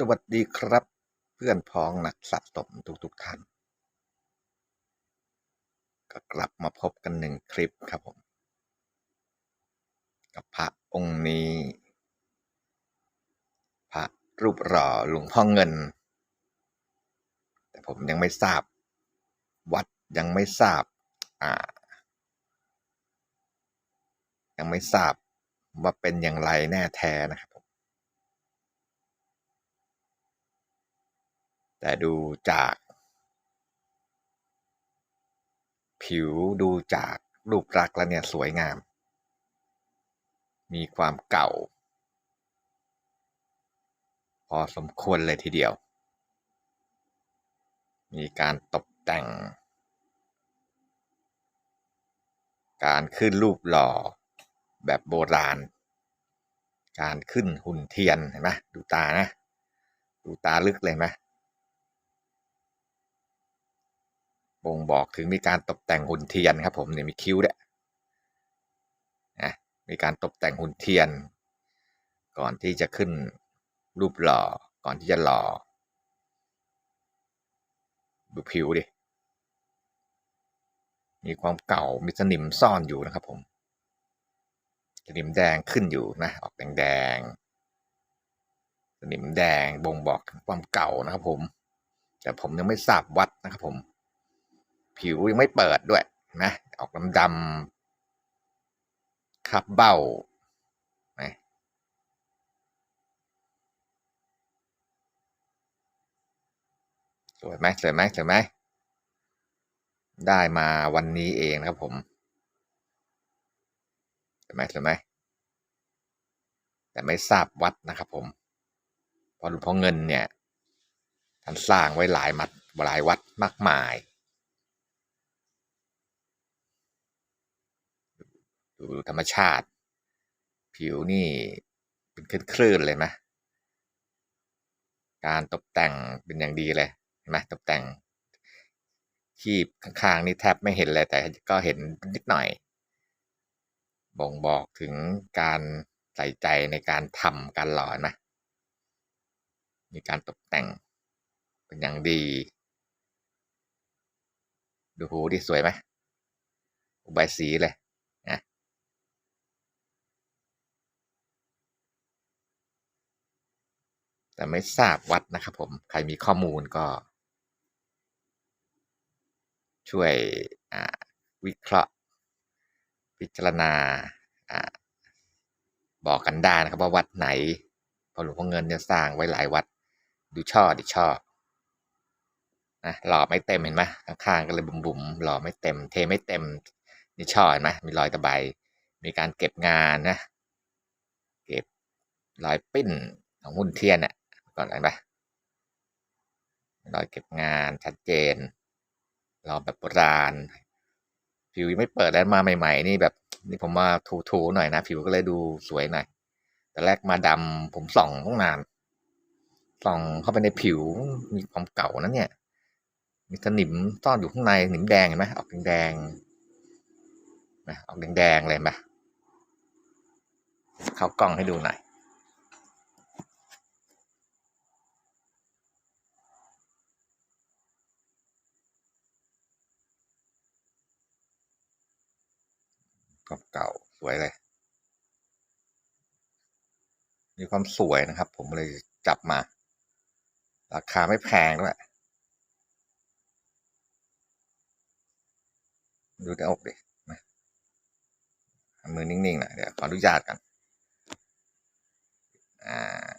สวัสดีครับ เพื่อนพ้องนักสะสมทุกๆทท่าน ก็กลับมาพบกันหนึ่งคลิปครับผม กับพระองค์นี้ พระรูปหล่อหลวงพ่อเงิน แต่ผมยังไม่ทราบ วัดยังไม่ทราบ อ่า ยังไม่ทราบว่าเป็นอย่างไรแน่แท้นะครับผม แต่ดูจาก ผิวดูจากรูปลักษณ์แล้วเนี่ยสวยงาม มีความเก่า พอสมควรเลยทีเดียว มีการตกแต่ง การขึ้นรูปหล่อแบบโบราณ การขึ้นหุ่นเทียนเห็นไหมดูตานะ ดูตาลึกเลยไหม บ่งบอกถึงมีการตกแต่งหุ่นเทียนครับผมเนี่ยมีคิ้วด้วยนะมีการตกแต่งหุ่นเทียน ก่อนที่จะขึ้นรูปหล่อก่อนที่จะหล่อดูผิวดิมีความเก่ามีสนิมซ่อนอยู่นะครับผมสนิมแดงขึ้นอยู่นะออกแดงแดงสนิมแดงบ่งบอกถึงความเก่านะครับผม แต่ผมยังไม่ทราบวัดนะครับผม ผิวยังไม่เปิดด้วยนะออกดำดำๆคับเบ้านะสวยไหมสวยไหมสวยไหมได้มาวันนี้เองนะครับผมสวยไหมสวยไหมแต่ไม่ทราบวัดนะครับผมเพอหลวงพ่อเงินเนี่ยท่านสร้างไว้หลายมัดหลายวัดมากมาย ดูธรรมชาติ ผิวนี่เป็นคลื่นๆเลยไหมการตกแต่งเป็นอย่างดีเลยเห็นไหมตกแต่งขีบข้างๆนี่แทบไม่เห็นเลยแต่ก็เห็นนิดหน่อย บ่งบอกถึงการใส่ใจในการทำการหล่อนะมีการตกแต่งเป็นอย่างดี ดูหูดิสวยไหมอุบสีเลยนะ แต่ไม่ทราบวัดนะครับผม ใครมีข้อมูลก็ ช่วยวิเคราะห์ พิจารณาบอกกันได้นะครับว่าวัดไหนพอหลวงพ่อเงินเนี่ยสร้างไว้หลายวัด ดูช่อดิช่อนะหล่อไม่เต็มเห็นไหมข้างๆก็เลยบุ๋มๆหล่อไม่เต็ม เทไม่เต็มนี่ช่อเห็นไหมมีรอยตะไบมีการเก็บงานนะ เก็บรอยปิ้นของหุ่นเทียนอะ ก่อนเห็นไหมรอยเก็บงานชัดเจนรอแบบโบราณผิวไม่เปิดแล้วมาใหม่ ๆ นี่แบบ นี่ผมว่าถูๆหน่อยนะ ผิวก็เลยดูสวยหน่อย แต่แรกมาดำผมส่องต้องนาน ส่องเข้าไปในผิวมีความเก่านะเนี่ยมีสนิมซ่อนอยู่ข้างในสนิมแดงเห็นไหมออกแดงๆนะออกแดงๆเลยไหมเข้ากล้องให้ดูหน่อย เก่าสวยเลย มีความสวยนะครับ ผมเลยจับมา ราคาไม่แพงด้วยดูในอกดินะมือนิ่งๆหน่อยเดี๋ยวขออนุญาตกันอ่า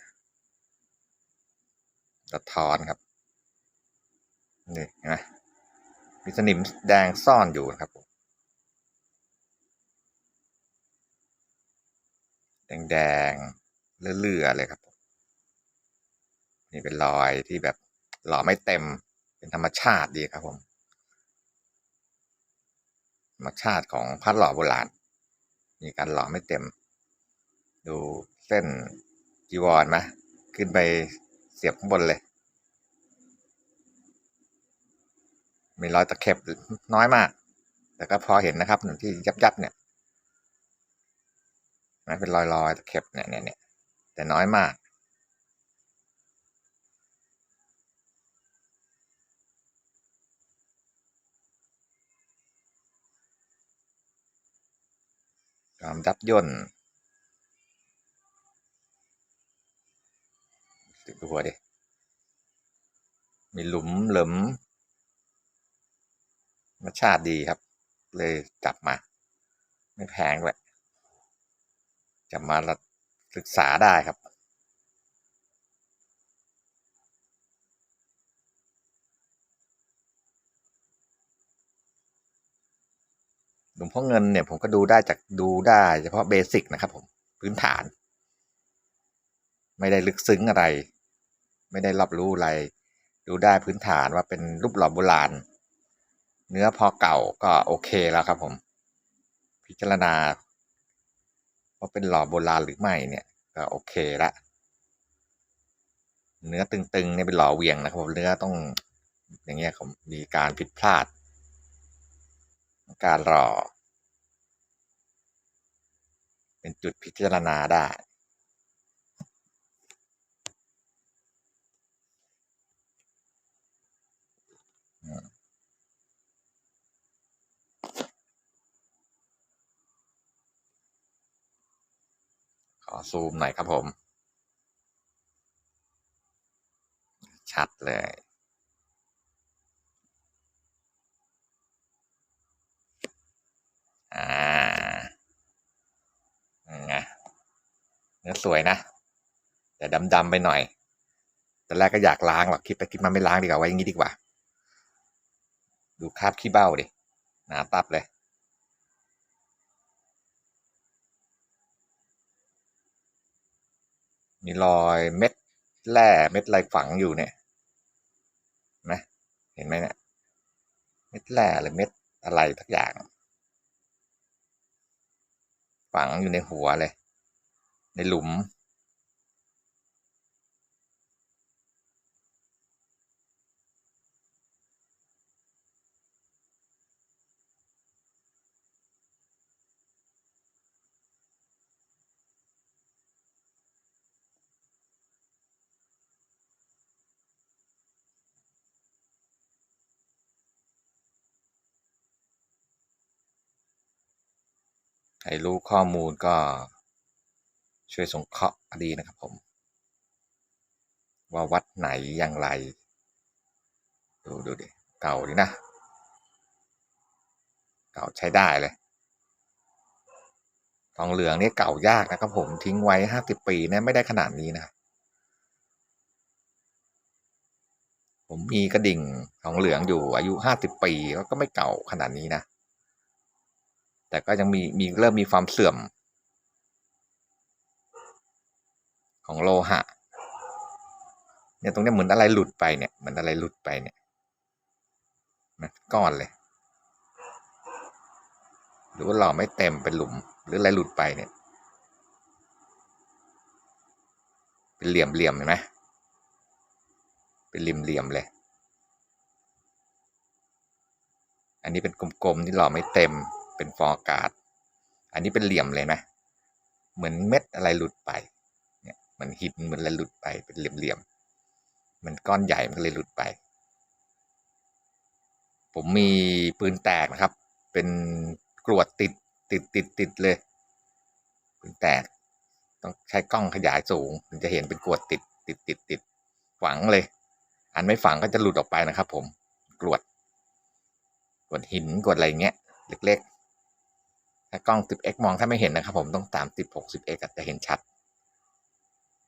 สะท้อนครับนี่เห็นไหมมีสนิมแดงซ่อนอยู่นะครับผม แดงๆเลื่อๆเลยครับ นี่เป็นรอยที่แบบหล่อไม่เต็มเป็นธรรมชาติดีครับผมธรรมชาติของพัดหล่อโบราณมีการหล่อไม่เต็ม ดูเส้นจีวรไหมขึ้นไปเสียบข้างบนเลย มีรอยตะเข็บน้อยมาก แต่ก็พอเห็นนะครับที่ยับยับเนี่ย มันเป็นรอยๆตะเข็บเนี่ยเนี่ยแต่น้อยมาก ความดับย่นดูหัวดิ มีหลุมเหลมรสชาติดีครับ เลยจับมา ไม่แพงเลย จับมาศึกษาได้ครับ หลวงพ่อเงินเนี่ยผมก็ดูได้จากดูได้เฉพาะเบสิกนะครับผมพื้นฐาน ไม่ได้ลึกซึ้งอะไร ไม่ได้รับรู้อะไร ดูได้พื้นฐานว่าเป็นรูปหล่อโบราณ เนื้อพอเก่าก็โอเคแล้วครับผม พิจารณา ว่าเป็นหล่อโบราณหรือไม่เนี่ยก็โอเคละเนื้อตึงๆเนี่ยเป็นหล่อเวียงนะครับเนื้อต้องอย่างเงี้ยผมมีการผิดพลาด การหล่อเป็นจุดพิจารณาได้ อซูมหน่อยครับผม ชัดเลย อ่าไงเนื้อสวยนะ แต่ดำๆไปหน่อยแต่แรกก็อยากล้างหรอกคิดไปคิดมาไม่ล้างดีกว่าไว้อย่างนี้ดีกว่า ดูคราบขี้เบ้าดิหนาตับเลย มีรอยเม็ดแร่เม็ดอะไรฝังอยู่เนี่ยนะเห็นไหมเนี่ยเม็ดแร่หรือเม็ดอะไรทักอย่าง ฝังอยู่ในหัวเลย ในหลุม ครรู้ข้อมูลก็ช่วยสงเคราะห์ดีนะครับผม ว่าวัดไหนอย่างไร ดูดูดิ เก่าดีนะ เก่าใช้ได้เลยทองเหลืองนี่เก่ายากนะครับผมทิ้งไว้ห้าสิบปีเนี่ยไม่ได้ขนาดนี้นะ ผมมีกระดิ่งทองเหลืองอยู่อายุห้าสิบปีก็ไม่เก่าขนาดนี้นะ แต่ก็ยังมีมีเริ่มมีความเสื่อม ของโลหะ เนี่ยตรงนี้เหมือนอะไรหลุดไปเนี่ยเหมือนอะไรหลุดไปเนี่ยนะก้อนเลย หรือว่าหล่อไม่เต็มเป็นหลุม หรืออะไรหลุดไปเนี่ย เป็นเหลี่ยมเหลี่ยมเห็นไหมเป็นเหลี่ยมเหลี่ยมเลย อันนี้เป็นกลมๆที่หล่อไม่เต็ม เป็นฟองอากาศอันนี้เป็นเหลี่ยมเลยนะ เหมือนเม็ดอะไรหลุดไป เนี่ยเหมือนหินเหมือนอะไรหลุดไป เป็นเหลี่ยมๆ มันก้อนใหญ่มันก็เลยหลุดไป ผมมีปืนแตกนะครับ เป็นกรวดติดติดติดติดเลย ปืนแตก ต้องใช้กล้องขยายสูงถึงจะเห็นเป็นกรวดติดติดติดติดฝังเลย อันไม่ฝังก็จะหลุดออกไปนะครับ ผมกรวดกรวดหินกรวดอะไรเงี้ย เล็ก ๆ ถ้ากล้อง 10x มองถ้าไม่เห็นนะครับ ผมต้องตาม10 60x จะเห็นชัด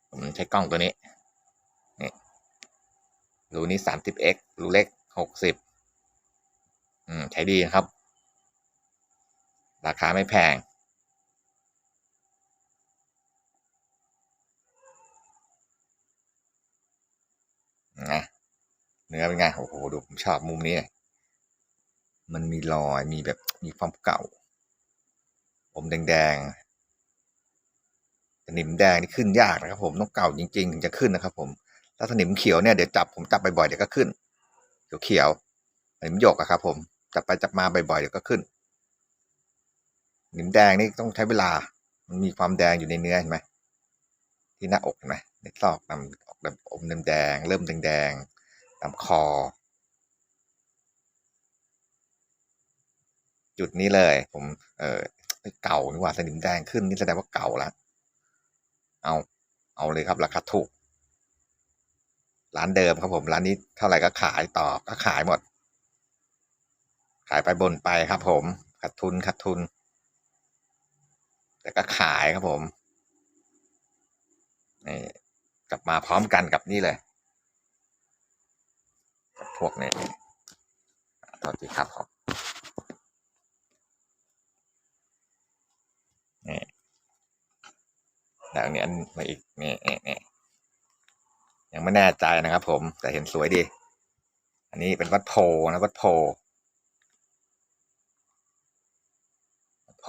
ผมใช้กล้องตัวนี้นี่รูนี้ 30x รูเล็ก 60 อืม ใช้ดีครับ ราคาไม่แพงนะเนื้อเป็นไงโอ้โหดูผมชอบมุมนี้มันมีรอยมีแบบมีความเก่า ผมแดงๆสนิมแดงนี่ขึ้นยากนะครับ ผมต้องเก่าจริงๆถึงจะขึ้นนะครับ ผมถ้าสนิมเขียวเนี่ยเดี๋ยวจับผมจับบ่อยๆเดี๋ยวก็ขึ้นเขียวๆสนิมหยกอะครับ ผมจับไปจับมาบ่อยๆเดี๋ยวก็ขึ้นสนิมแดงนี่ต้องใช้เวลา มันมีความแดงอยู่ในเนื้อเห็นไหมที่หน้าอกเห็นไหมในซอกนำออกแบบอมแดงๆเริ่มแดงๆตามคอจุดนี้เลย ผม เออไอ้ เก่านี่ว่าสนิมแดงขึ้นนี่แสดงว่าเก่าแล้วเอา เอาเลยครับ ราคาถูก ร้านเดิมครับผม ร้านนี้เท่าไหร่ก็ขายต่อก็ขายหมด ขายไปบนไปครับผมขาดทุนขาดทุน แต่ก็ขายครับผมนี่กลับมาพร้อมกันกับนี่เลย พวกนี้ตอนที่ครับผม แล้วอันนี้อันมาอีกนี่นี่นี่ยังไม่แน่ใจนะครับ ผม แต่เห็นสวยดี อันนี้เป็นวัดโพนะวัดโพวัดโพ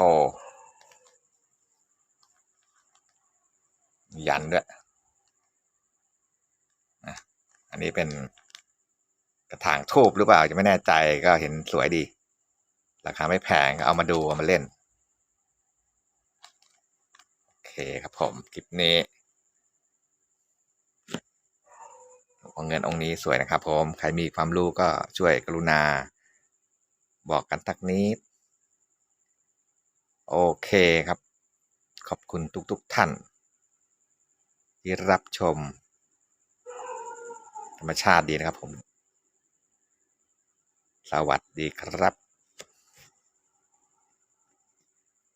ยันด้วยอันนี้เป็นกระถางทูบหรือเปล่าจะไม่แน่ใจก็เห็นสวยดี ราคาไม่แพงก็เอามาดูเอามาเล่น โอเคครับผมคลิปนี้หลวงเงินองค์นี้สวยนะครับผม ใครมีความรู้ก็ช่วยกรุณา บอกกันทักนิด โอเคครับ ขอบคุณทุกๆทท่าน ที่รับชม ธรรมชาติดีนะครับผม สวัสดีครับ